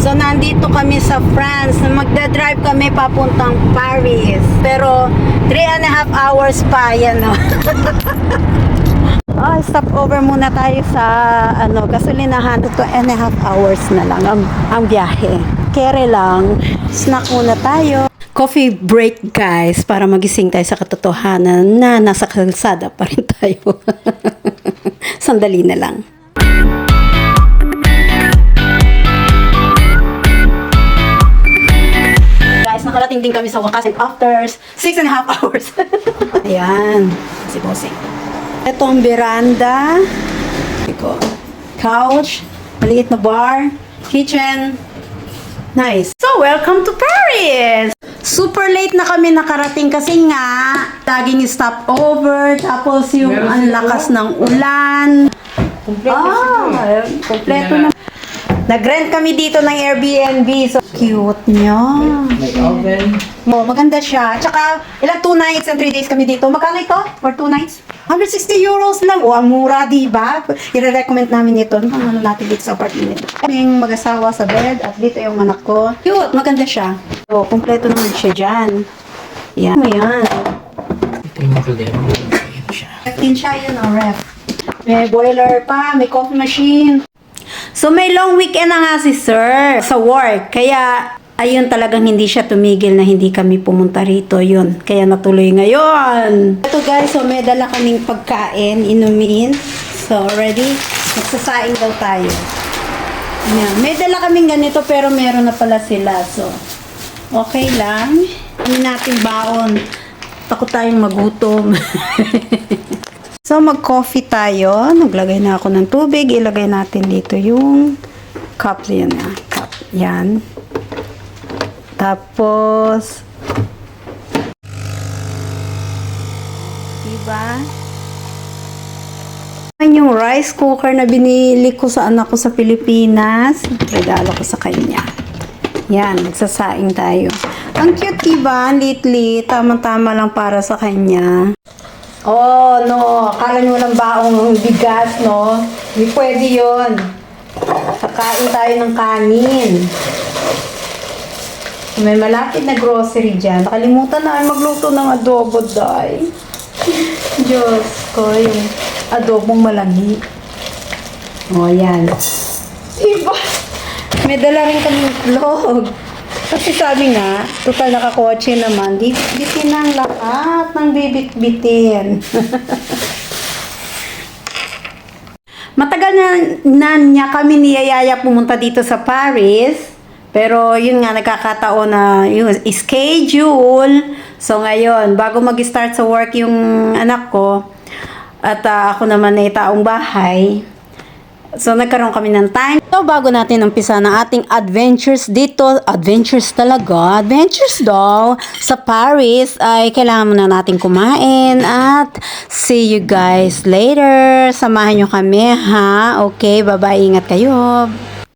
So, nandito kami sa France. Magdadrive kami papuntang Paris. Pero, 3 and a half hours pa. Yan, no? Ah, stop over muna tayo sa ano, gasolinahan. 2 and a half hours na lang ang, ang biyahe. Kere lang. Snack muna tayo. Coffee break guys para magising tayo sa katotohanan na nasa kalsada pa rin tayo. Sandali na lang. Nakarating din kami sa wakas and after six and a half hours. Ayan, si Bossing. Ito ang veranda. Iko. Couch, maliit na bar, kitchen. Nice. So, welcome to Paris! Super late na kami nakarating kasi nga, laging stop over, tapos yung ang lakas ng ulan. Ah, kompleto na. Nag-rent kami dito ng Airbnb. So, cute niya. May oven. Oh, maganda siya. Tsaka, ilang two nights and three days kami dito. Magkano ito? For two nights? 160 euros lang. Oh, ang mura, di ba? I-recommend namin ito. Ano ano natin dito sa apartment. Kami yung mag-asawa sa bed at dito yung anak ko. Cute, maganda siya. Oh, kompleto naman siya dyan. Yan. Ayan. Ito yung kalero. Ayan siya. Din siya yun, oh, ref. May boiler pa, may coffee machine. So may long weekend na nga si sir sa work. Kaya ayun talagang hindi siya tumigil na hindi kami pumunta rito. Yun. Kaya natuloy ngayon. Ito guys, so may dala kaming pagkain, inumin. So ready? Magsasaing daw tayo. Yan. May dala kaming ganito pero meron na pala sila. So okay lang. Ano natin baon? Takot tayong magutom. So, mag-coffee tayo. Naglagay na ako ng tubig. Ilagay natin dito yung cup. Yan na. Cup. Yan. Tapos, diba? Yan yung rice cooker na binili ko sa anak ko sa Pilipinas. Regalo ko sa kanya. Yan, magsasaing tayo. Ang cute, diba? Lately, tama-tama lang para sa kanya. Oh, no. Akala nyo walang baong bigas, no? Hindi pwede yun. Kakain tayo ng kanin. May malapit na grocery dyan. Nakalimutan na ay magluto ng adobo, day. Diyos ko, yung adobong malangi. Oh, yan. Diba? May dala rin kami vlog. Kasi sabi nga, total nakakotse naman, bitin ang lahat ng bibit-bitin. Matagal na, na niya kami niyayaya pumunta dito sa Paris. Pero yun nga, nagkakataon na yung schedule. So ngayon, bago mag-start sa work yung anak ko, at ah, ako naman ay taong bahay, So, nagkaroon kami ng time. So, bago natin umpisa ng ating adventures dito, adventures talaga, adventures daw, sa Paris, ay kailangan muna natin kumain at see you guys later. Samahan nyo kami, ha? Okay, bye-bye. Ingat kayo.